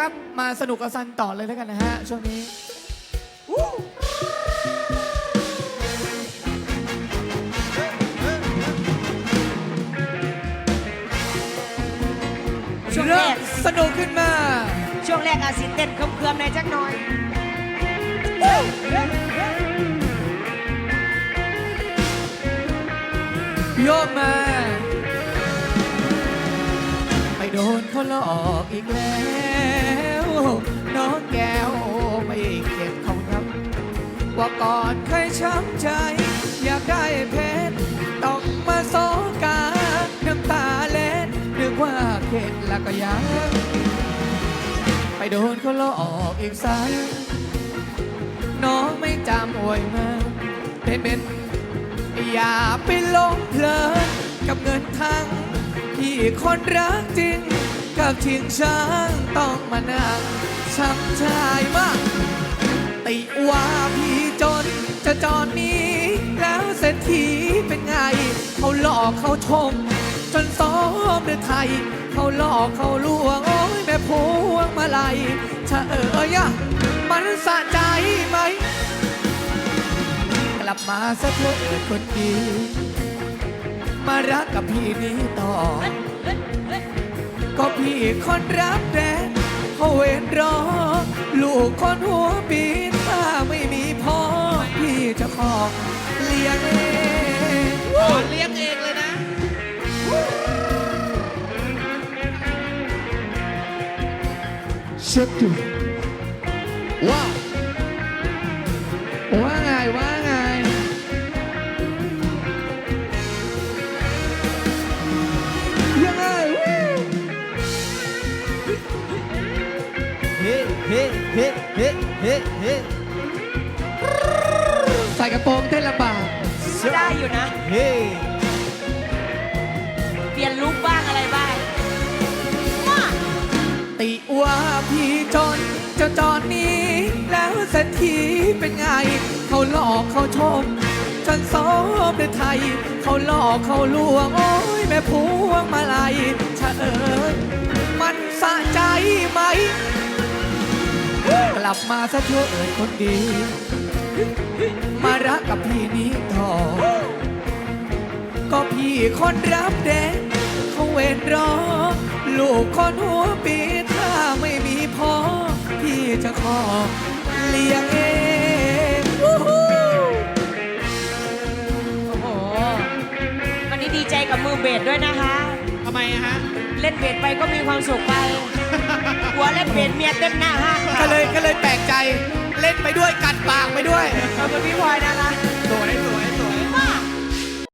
นะครับ มาสนุกกับซันต่อเลยแล้วกันนะฮะ ช่วงนี้ช่วงแรเริ่กมสนุกขึ้นมา ช่วงแรกอาจสิเต้นเคลื่อมๆในอยจักหน่อย โยกมา ไปโดนเขาหลอกอีกแล้ว ก่อนเคยช้ำใจ อยากได้เพชรต้องมาโซกา น้ำตาเล็ดนึกว่าเข็ดแล้วก็ยังไปโดนเขาหลอกอีกสายน้องไม่จำอวยมาเป็นเป็นอย่าไปหลงเพลินกับเงินทั้งที่คนรักจริง กับชิงช้างต้องมานั่งช้ำใจมาก ติว่าพี่จน จะจอนนี้ แล้วเศรษฐีเป็นไง เขาหลอกเขาชม จนซ้อมด้วยไทย เขาหลอกเขาลวง โอ้ยแม่พวงมาลัยชะเอ๋ยอะมันสะใจไหม กลับมาสักเถิดคนดีมารักกับพี่นี้ต่อ ก็พี่คนรักแร้เขาเวนรอ ลูกคนหัวปีน จะขอเลี้ยงเองขอเลี้ยงเองเลยนะ เช็คดูว้าวว่าไงว่าไง ยังไงวู้เฮ้เฮ้เฮ้เฮ้เฮ้เฮ้ ใส่กระโปรงเต้นลำบากได้อยู่นะ เฮ้เปลี่ยนลุคบ้างอะไรบ้างมาติว่าพี่จนจะจอนนี้ แล้วเศรษฐีเป็นไง เขาหลอกเขาชมฉันซ้อมในไทย เขาหลอกเขาลวง โอ้ยแม่พวงมาลัยชะเอิญมันสะใจไหม กลับมาซะเถอะเอิญคนดี มารักกับพี่นี้ต่อ ก็พี่คนรับแดงเขาเวนรอ ลูกคนหัวปีถ้าไม่มีพ่อ พี่จะขอเลี้ยงเองวู้ฮู้โอ้โห วันนี้ดีใจกับมือเบสด้วยนะคะ ทำไมอะฮะ เล่นเบสไปก็มีความสุขไป หัวเล่นเบสเมียเต้นหน้าห้างก็เลยก็เลยแปลกใจ ขอบคุณพี่พลอยนะคะ